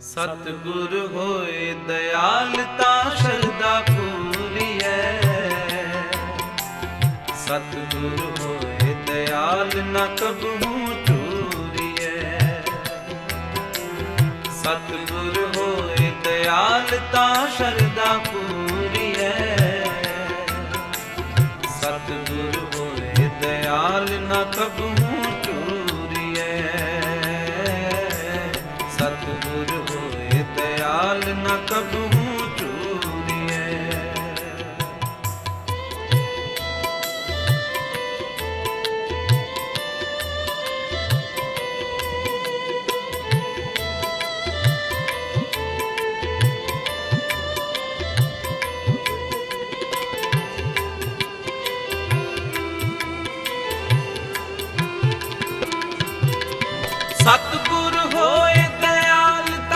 ਸਤਿਗੁਰ ਹੋਏ ਦਇਆਲ ਸ਼ਰਦਾ ਪੂਰੀ ਪੂਰੀਐ। ਸਤਿਗੁਰ ਹੋਏ ਦਇਆਲ ਨਾ ਕਬਹੂ ਚੂਰੀਐ। ਸਤਿਗੁਰ ਹੋਏ ਦਇਆਲ ਤਾਂ ਸ਼ਰਦਾ ਪੂਰੀਐ। ਸਤਿਗੁਰ ਹੋਏ ਦਇਆਲ ਨਾ ਕਬਹੂ ਕਰ ਨਾ ਕਬੂ ਚੂਰੀਏ ਸਤਿਗੁਰ